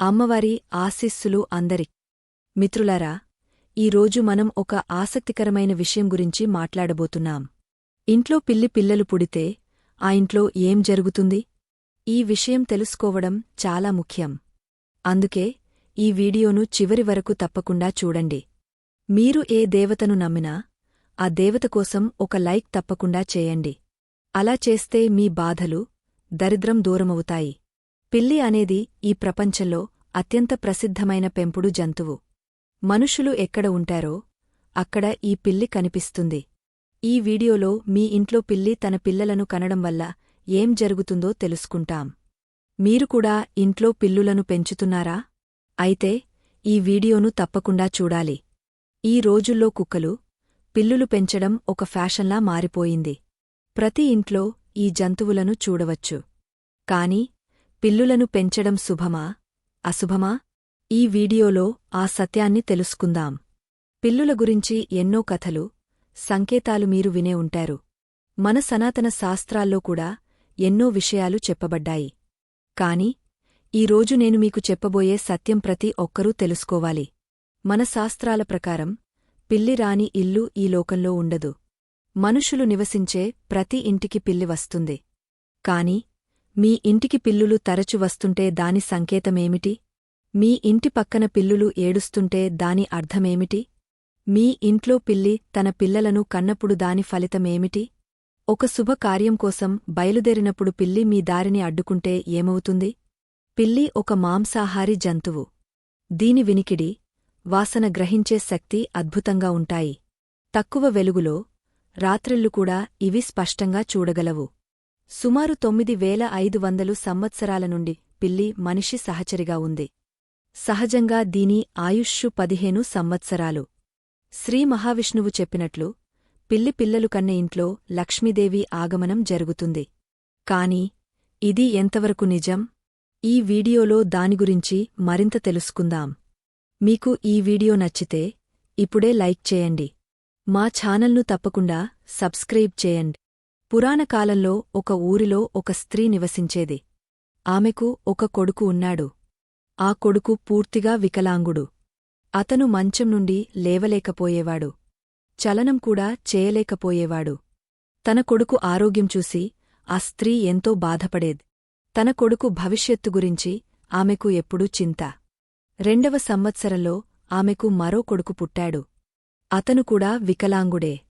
అమ్మవారి ఆశీస్సులు అందరి. మిత్రులారా ఈరోజు మనం ఒక ఆసక్తికరమైన విషయం గురించి మాట్లాడబోతున్నాం. ఇంట్లో పిల్లి పిల్లలు పుడితే ఆ ఇంట్లో ఏం జరుగుతుంది? ఈ విషయం తెలుసుకోవడం చాలా ముఖ్యం. అందుకే ఈ వీడియోను చివరి వరకు తప్పకుండా చూడండి. మీరు ఏ దేవతను నమ్మినా ఆ దేవత కోసం ఒక లైక్ తప్పకుండా చేయండి. అలా చేస్తే మీ బాధలు దరిద్రం దూరమవుతాయి. పిల్లి అనేది ఈ ప్రపంచంలో అత్యంత ప్రసిద్ధమైన పెంపుడు జంతువు. మనుషులు ఎక్కడ ఉంటారో అక్కడ ఈ పిల్లి కనిపిస్తుంది. ఈ వీడియోలో మీ ఇంట్లో పిల్లి తన పిల్లలను కనడం వల్ల ఏం జరుగుతుందో తెలుసుకుంటాం. మీరు కూడా ఇంట్లో పిల్లులను పెంచుతున్నారా? అయితే ఈ వీడియోను తప్పకుండా చూడాలి. ఈ రోజుల్లో కుక్కలు పిల్లులు పెంచడం ఒక ఫ్యాషన్లా మారిపోయింది. ప్రతి ఇంట్లో ఈ జంతువులను చూడవచ్చు. కాని పిల్లులను పెంచడం శుభమా? అశుభమా? ఈ వీడియోలో ఆ సత్యాన్ని తెలుసుకుందాం. పిల్లుల గురించి ఎన్నో కథలు సంకేతాలు మీరు వినే ఉంటారు. మన సనాతన శాస్త్రాల్లో కూడా ఎన్నో విషయాలు చెప్పబడ్డాయి. కాని ఈరోజు నేను మీకు చెప్పబోయే సత్యం ప్రతి ఒక్కరూ తెలుసుకోవాలి. మన శాస్త్రాల ప్రకారం పిల్లి రాని ఇల్లు ఈ లోకంలో ఉండదు. మనుషులు నివసించే ప్రతి ఇంటికి పిల్లి వస్తుంది. కాని మీ ఇంటికి పిల్లులు తరచు వస్తుంటే దాని సంకేతమేమిటి? మీ ఇంటి పక్కన పిల్లులు ఏడుస్తుంటే దాని అర్థమేమిటి? మీ ఇంట్లో పిల్లి తన పిల్లలను కన్నప్పుడు దాని ఫలితమేమిటి? ఒక శుభకార్యం కోసం బయలుదేరినప్పుడు పిల్లి మీ దారిని అడ్డుకుంటే ఏమవుతుంది? పిల్లి ఒక మాంసాహారి జంతువు. దీని వినికిడి వాసన గ్రహించే శక్తి అద్భుతంగా ఉంటాయి. తక్కువ వెలుగులో రాత్రిళ్ళు కూడా ఇవి స్పష్టంగా చూడగలవు. సుమారు తొమ్మిది వేల ఐదు వందలు సంవత్సరాల నుండి పిల్లి మనిషి సహచరిగా ఉంది. సహజంగా దీని ఆయుష్షు పదిహేను సంవత్సరాలు. శ్రీ మహావిష్ణువు చెప్పినట్లు పిల్లి పిల్లలు కన్న ఇంట్లో లక్ష్మీదేవి ఆగమనం జరుగుతుంది. కాని ఇది ఎంతవరకు నిజం? ఈ వీడియోలో దాని గురించి మరింత తెలుసుకుందాం. మీకు ఈ వీడియో నచ్చితే ఇప్పుడే లైక్ చేయండి. మా ఛానల్ను తప్పకుండా సబ్స్క్రైబ్ చేయండి. పురాణకాలంలో ఒక ఊరిలో ఒక స్త్రీ నివసించేది. ఆమెకు ఒక కొడుకు ఉన్నాడు. ఆ కొడుకు పూర్తిగా వికలాంగుడు. అతను మంచం నుండి లేవలేకపోయేవాడు. చలనం కూడా చేయలేకపోయేవాడు. తన కొడుకు ఆరోగ్యం చూసి ఆ స్త్రీ ఎంతో బాధపడేది. తన కొడుకు భవిష్యత్తు గురించి ఆమెకు ఎప్పుడూ చింత. రెండవ సంవత్సరంలో ఆమెకు మరో కొడుకు పుట్టాడు. అతను కూడా వికలాంగుడే.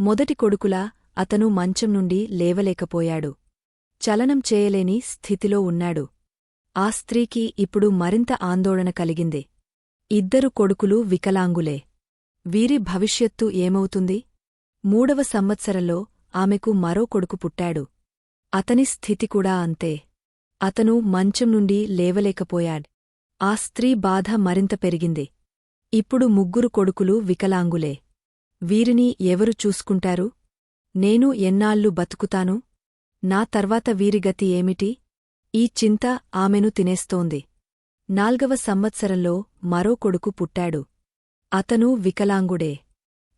మొదటి కొడుకులా అతను మంచం నుండి లేవలేకపోయాడు. చలనం చేయలేని స్థితిలో ఉన్నాడు. ఆ స్త్రీకి ఇప్పుడు మరింత ఆందోళన కలిగింది. ఇద్దరు కొడుకులు వికలాంగులే. వీరి భవిష్యత్తు ఏమవుతుంది? మూడవ సంవత్సరంలో ఆమెకు మరో కొడుకు పుట్టాడు. అతని స్థితి కూడా అంతే. అతను మంచం నుండి లేవలేకపోయాడ్. ఆ స్త్రీ బాధ మరింత పెరిగింది. ఇప్పుడు ముగ్గురు కొడుకులు వికలాంగులే. వీరిని ఎవరు చూసుకుంటారు? నేను ఎన్నాళ్ళు బతుకుతాను? నా తర్వాత వీరిగతి ఏమిటి? ఈ చింత ఆమెను తినేస్తోంది. నాల్గవ సంవత్సరంలో మరో కొడుకు పుట్టాడు. అతను వికలాంగుడే.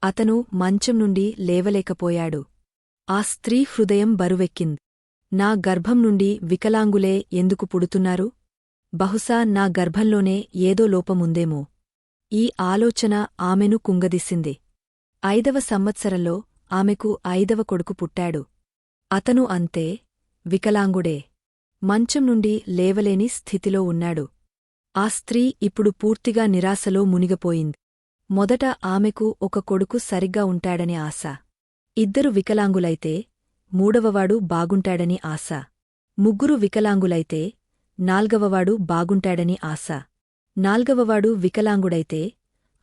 అతను మంచం నుండి లేవలేకపోయాడు. ఆ స్త్రీ హృదయం బరువెక్కింది. నా గర్భం నుండి వికలాంగులే ఎందుకు పుడుతున్నారు? బహుశా నా గర్భంలోనే ఏదో లోపముందేమో. ఈ ఆలోచన ఆమెను కుంగదీసింది. ఐదవ సంవత్సరంలో ఆమెకు ఐదవ కొడుకు పుట్టాడు. అతను అంతే వికలాంగుడే. మంచం నుండి లేవలేని స్థితిలో ఉన్నాడు. ఆ స్త్రీ ఇప్పుడు పూర్తిగా నిరాశలో మునిగపోయింది. మొదట ఆమెకు ఒక కొడుకు సరిగ్గా ఉంటాడని ఆశ. ఇద్దరు వికలాంగులైతే మూడవవాడు బాగుంటాడని ఆశ. ముగ్గురు వికలాంగులైతే నాల్గవవాడు బాగుంటాడని ఆశ. నాల్గవవాడు వికలాంగుడైతే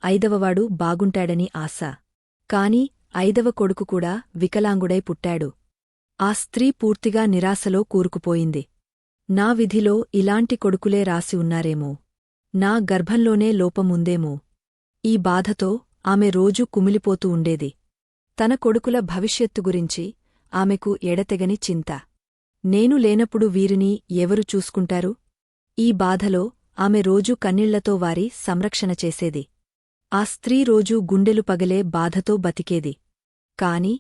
ఐదవవాడు బాగుంటాడని ఆశ. కాని ఐదవ కొడుకు కూడా వికలాంగుడై పుట్టాడు. ఆ స్త్రీ పూర్తిగా నిరాశలో కూరుకుపోయింది. నా విధిలో ఇలాంటి కొడుకులే రాసి ఉన్నారేమో. నా గర్భంలోనే లోపముందేమో ఈ బాధతో ఆమె రోజూ కుమిలిపోతూ ఉండేది. తన కొడుకుల భవిష్యత్తు గురించి ఆమెకు ఎడతెగని చింత. నేను లేనప్పుడు వీరిని ఎవరు చూసుకుంటారు? ఈ బాధలో ఆమె రోజూ కన్నీళ్ళతో వారి సంరక్షణ చేసేది. ఆ స్త్రీ రోజూ గుండెలు పగలే బాధతో బతికేది. కాని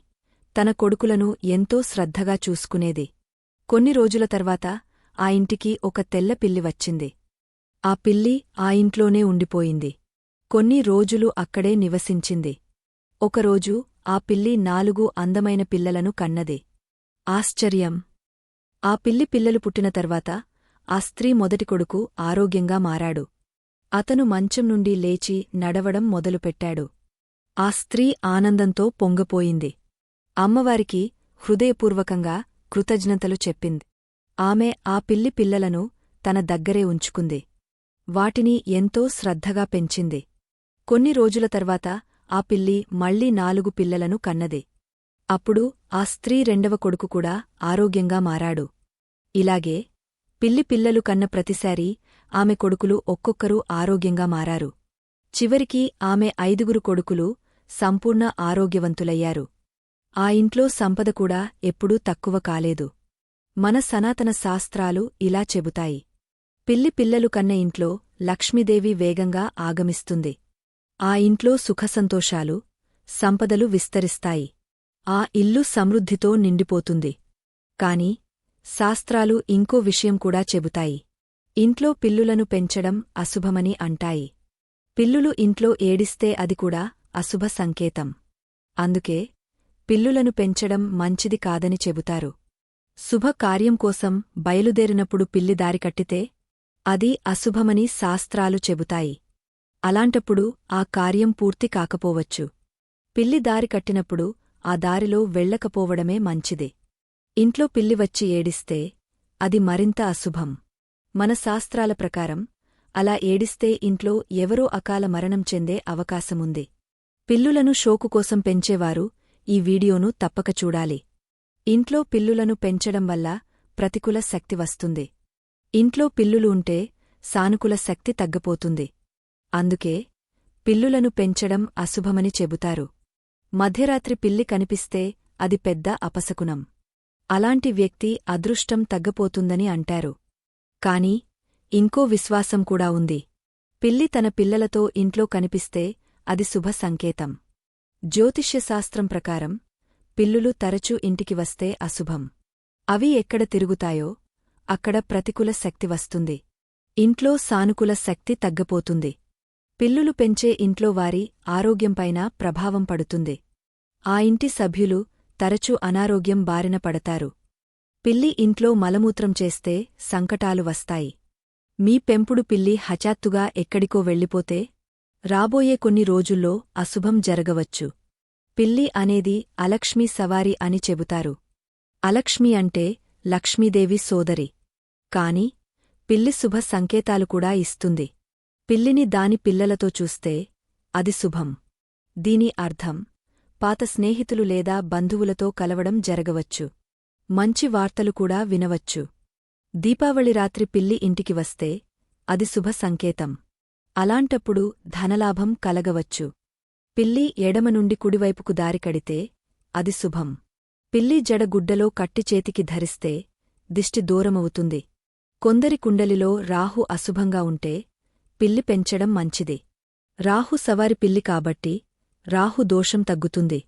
తన కొడుకులను ఎంతో శ్రద్ధగా చూసుకునేది. కొన్ని రోజుల తర్వాత ఆ ఇంటికి ఒక తెల్ల పిల్లి వచ్చింది. ఆ పిల్లి ఆ ఇంట్లోనే ఉండిపోయింది. కొన్ని రోజులు అక్కడే నివసించింది. ఒకరోజు ఆ పిల్లి నాలుగు అందమైన పిల్లలను కన్నది. ఆశ్చర్యం! ఆ పిల్లి పిల్లలు పుట్టిన తర్వాత ఆ స్త్రీ మొదటి కొడుకు ఆరోగ్యంగా మారాడు. అతను మంచం నుండి లేచి నడవడం మొదలుపెట్టాడు. ఆ స్త్రీ ఆనందంతో పొంగపోయింది. అమ్మవారికి హృదయపూర్వకంగా కృతజ్ఞతలు చెప్పింది. ఆమె ఆ పిల్లి పిల్లలను తన దగ్గరే ఉంచుకుంది. వాటిని ఎంతో శ్రద్ధగా పెంచింది. కొన్ని రోజుల తర్వాత ఆ పిల్లి మళ్ళీ నాలుగు పిల్లలను కన్నది. అప్పుడు ఆ స్త్రీ రెండవ కొడుకు కూడా ఆరోగ్యంగా మారాడు. ఇలాగే పిల్లి పిల్లలు కన్న ప్రతిసారీ ఆమె కొడుకులు ఒక్కొక్కరు ఆరోగ్యంగా మారారు. చివరికి ఆమె ఐదుగురు కొడుకులు సంపూర్ణ ఆరోగ్యవంతులయ్యారు. ఆ ఇంట్లో సంపద కూడా ఎప్పుడూ తక్కువ కాలేదు. మన సనాతన శాస్త్రాలు ఇలా చెబుతాయి. పిల్లి పిల్లలు కన్న ఇంట్లో లక్ష్మీదేవి వేగంగా ఆగమిస్తుంది. ఆ ఇంట్లో సుఖసంతోషాలు సంపదలు విస్తరిస్తాయి. ఆ ఇల్లు సమృద్ధితో నిండిపోతుంది. కాని శాస్త్రాలు ఇంకో విషయం కూడా చెబుతాయి. ఇంట్లో పిల్లులను పెంచడం అశుభమని అంటాయి. పిల్లులు ఇంట్లో ఏడిస్తే అది కూడా అశుభ సంకేతం. అందుకే పిల్లులను పెంచడం మంచిది కాదని చెబుతారు. శుభకార్యం కోసం బయలుదేరినప్పుడు పిల్లి దారి కట్టితే అది అశుభమని శాస్త్రాలు చెబుతాయి. అలాంటప్పుడు ఆ కార్యం పూర్తి కాకపోవచ్చు. పిల్లి దారి కట్టినప్పుడు ఆ దారిలో వెళ్ళకపోవడమే మంచిది. ఇంట్లో పిల్లి వచ్చి ఏడిస్తే అది మరింత అశుభం. మన శాస్త్రాల ప్రకారం అలా ఏడిస్తే ఇంట్లో ఎవరో అకాల మరణం చెందే అవకాశముంది. పిల్లులను షోకు కోసం పెంచేవారు ఈ వీడియోను తప్పక చూడాలి. ఇంట్లో పిల్లులను పెంచడం వల్ల ప్రతికూల శక్తి వస్తుంది. ఇంట్లో పిల్లులు ఉంటే సానుకూల శక్తి తగ్గపోతుంది. అందుకే పిల్లులను పెంచడం అశుభమని చెబుతారు. మధ్యరాత్రి పిల్లి కనిపిస్తే అది పెద్ద అపశకునం. అలాంటి వ్యక్తి అదృష్టం తగ్గపోతుందని అంటారు. కాని ఇంకో విశ్వాసం కూడా ఉంది. పిల్లి తన పిల్లలతో ఇంట్లో కనిపిస్తే అది శుభ సంకేతం. జ్యోతిష్యశాస్త్రం ప్రకారం పిల్లులు తరచూ ఇంటికి వస్తే అశుభం. అవి ఎక్కడ తిరుగుతాయో అక్కడ ప్రతికూల శక్తి వస్తుంది. ఇంట్లో సానుకూల శక్తి తగ్గపోతుంది. పిల్లులు పెంచే ఇంట్లో వారి ఆరోగ్యంపైన ప్రభావం పడుతుంది. ఆ ఇంటి సభ్యులు తరచూ అనారోగ్యం బారిన పడతారు. పిల్లి ఇంట్లో మలమూత్రం చేస్తే సంకటాలు వస్తాయి. మీ పెంపుడు పిల్లి హఠాత్తుగా ఎక్కడికో వెళ్ళిపోతే రాబోయే కొన్ని రోజుల్లో అశుభం జరగవచ్చు. పిల్లి అనేది అలక్ష్మీ సవారి అని చెబుతారు. అలక్ష్మి అంటే లక్ష్మీదేవి సోదరి. కాని పిల్లి శుభ సంకేతాలు కూడా ఇస్తుంది. పిల్లిని దాని పిల్లలతో చూస్తే అది శుభం. దీని అర్థం పాత స్నేహితులు లేదా బంధువులతో కలవడం జరగవచ్చు. మంచి వార్తలు కూడా వినవచ్చు. దీపావళి రాత్రి పిల్లి ఇంటికి వస్తే అది శుభ సంకేతం. అలాంటప్పుడు ధనలాభం కలగవచ్చు. పిల్లి ఎడమ నుండి కుడివైపుకు దారికడితే అది శుభం. పిల్లి జడ గుడ్డలో కట్టి చేతికి ధరిస్తే దిష్టి దూరమవుతుంది. కొందరి కుండలిలో రాహు అశుభంగా ఉంటే పిల్లి పెంచడం మంచిది. రాహు సవారి పిల్లి కాబట్టి రాహు దోషం తగ్గుతుంది.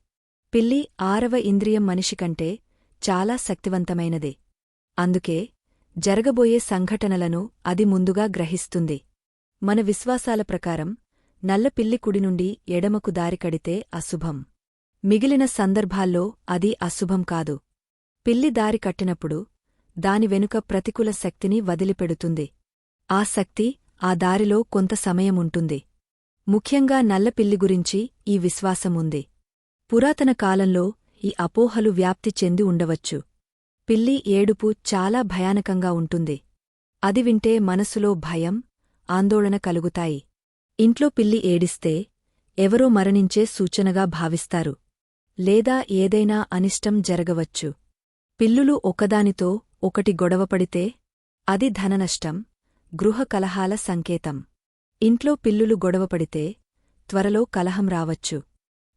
పిల్లి ఆరవ ఇంద్రియం మనిషికంటే చాలా శక్తివంతమైనది. అందుకే జరగబోయే సంఘటనలను అది ముందుగా గ్రహిస్తుంది. మన విశ్వాసాల ప్రకారం నల్ల కుడి నుండి ఎడమకు దారి కడితే అశుభం. మిగిలిన సందర్భాల్లో అది అశుభం కాదు. పిల్లి దారి కట్టినప్పుడు దాని వెనుక ప్రతికూల శక్తిని వదిలిపెడుతుంది. ఆ శక్తి ఆ దారిలో కొంత సమయముంటుంది. ముఖ్యంగా నల్లపిల్లి గురించి ఈ విశ్వాసముంది పురాతన కాలంలో ఈ అపోహలు వ్యాప్తి చెంది ఉండవచ్చు. పిల్లి ఏడుపు చాలా భయానకంగా ఉంటుంది. అది వింటే మనసులో భయం ఆందోళన కలుగుతాయి. ఇంట్లో పిల్లి ఏడిస్తే ఎవరో మరణించే సూచనగా భావిస్తారు. లేదా ఏదైనా అనిష్టం జరగవచ్చు. పిల్లులు ఒకదానితో ఒకటి గొడవపడితే అది ధననష్టం గృహ కలహాల సంకేతం. ఇంట్లో పిల్లులు గొడవపడితే త్వరలో కలహం రావచ్చు.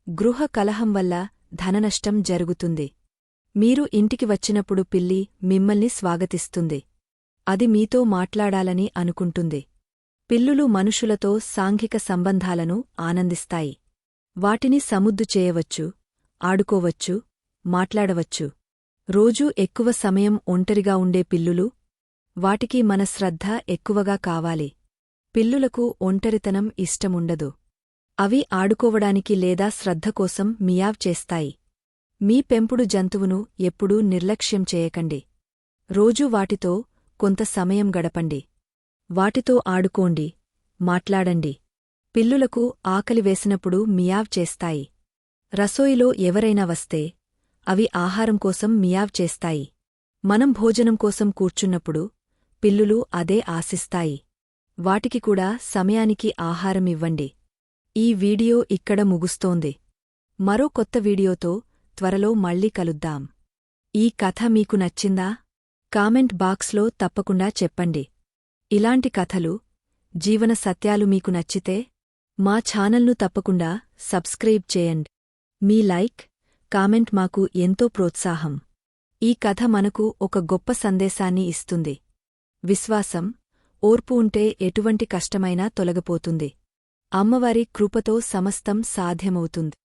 గృహ కలహం వల్ల ధననష్టం జరుగుతుంది. మీరు ఇంటికి వచ్చినప్పుడు పిల్లి మిమ్మల్ని స్వాగతిస్తుంది. అది మీతో మాట్లాడాలని అనుకుంటుంది. పిల్లులు మనుషులతో సాంఘిక సంబంధాలను ఆనందిస్తాయి. వాటిని సముద్దు చేయవచ్చు ఆడుకోవచ్చు మాట్లాడవచ్చు. రోజూ ఎక్కువ సమయం ఒంటరిగా ఉండే పిల్లులు వాటికి మన శ్రద్ధ ఎక్కువగా కావాలి. పిల్లులకు ఒంటరితనం ఇష్టముండదు. అవి ఆడుకోవడానికి లేదా శ్రద్ధ కోసం మియావ్ చేస్తాయి. మీ పెంపుడు జంతువును ఎప్పుడూ నిర్లక్ష్యం చేయకండి. రోజూ వాటితో కొంత సమయం గడపండి. వాటితో ఆడుకోండి మాట్లాడండి. పిల్లులకు ఆకలి వేసినప్పుడు మియావ్ చేస్తాయి. రసోయిలో ఎవరైనా వస్తే అవి ఆహారం కోసం మియావ్ చేస్తాయి. మనం భోజనం కోసం కూర్చున్నప్పుడు పిల్లులు అదే ఆశిస్తాయి. వాటికి కూడా సమయానికి ఆహారం ఇవ్వండి. ఈ వీడియో ఇక్కడ ముగుస్తోంది. మరో కొత్త వీడియోతో త్వరలో మళ్ళీ కలుద్దాం. ఈ కథ మీకు నచ్చిందా? కామెంట్ బాక్స్లో తప్పకుండా చెప్పండి. ఇలాంటి కథలు జీవన సత్యాలు మీకు నచ్చితే మా ఛానల్ను తప్పకుండా సబ్స్క్రైబ్ చేయండి. మీ లైక్ కామెంట్ మాకు ఎంతో ప్రోత్సాహం. ఈ కథ మనకు ఒక గొప్ప సందేశాన్ని ఇస్తుంది. విశ్వాసం ఓర్పు ఉంటే ఎటువంటి కష్టమైనా తొలగిపోతుంది. అమ్మవారి కృపతో సమస్తం సాధ్యమవుతుంది.